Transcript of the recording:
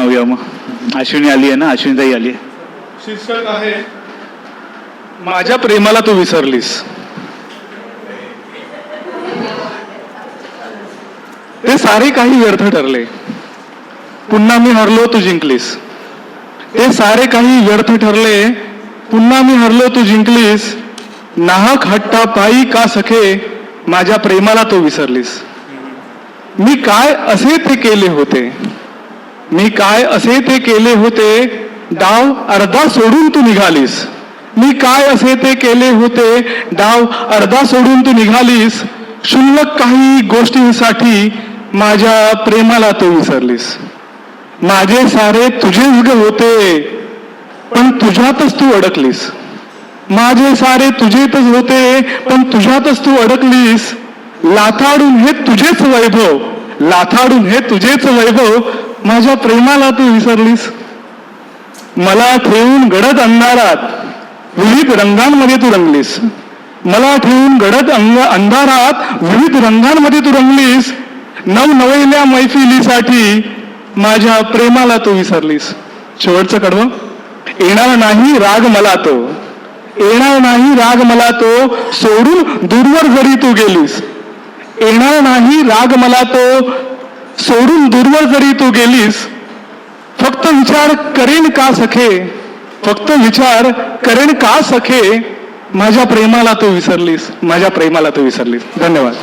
बनवूया मग. अश्विनी आली आहे ना? अश्विनीताई आली आहे. शीर्षक आहे माझ्या प्रेमाला तू विसरलीस. ते सारे काही व्यर्थ ठरले. पुन्हा मी हरलो तू जिंकलीस. ते सारे काही व्यर्थ ठरले. पुन्हा मी हरलो तू जिंकलीस. नाहक हट्टा पायी का सखे माझ्या प्रेमाला तू विसरलीस. मी काय असे ते केले होते? मी काय असे ते केले होते? डाव अर्धा सोडून तू निघालीस. मी काय असे ते केले होते? डाव अर्धा सोडून तू निघालीस. क्षुल्लक काही गोष्टींसाठी माझ्या प्रेमाला तू विसरलीस. माझे सारे तुझेच ग होते पण तुझ्यातच तू अडकलीस. माझे सारे तुझेतच होते पण तुझ्यातच तू अडकलीस. लाथाडून हे तुझेच वैभव लाथाडून हे तुझेच वैभव माझ्या प्रेमाला तू विसरलीस. मला ठेवून गडद अंधारात विविध रंगांमध्ये तू रंगलीस. मला ठेवून गडद अंग अंधारात विविध रंगांमध्ये तू रंगलीस. नवनवैल्या मैफिलीसाठी माझ्या प्रेमाला तू विसरलीस. शेवटचं कडवं. येणार नाही राग मला तो. येणार नाही राग मला तो. सोडून दूरवर जरी तू गेलीस. येणार नाही राग मला तो. सोडून दूरवर जरी तू गेलीस फक्त विचार करेन का सखे? फक्त विचार करेन का सखे? माझ्या प्रेमाला तू विसरलीस माझ्या प्रेमाला तू विसरलीस. धन्यवाद.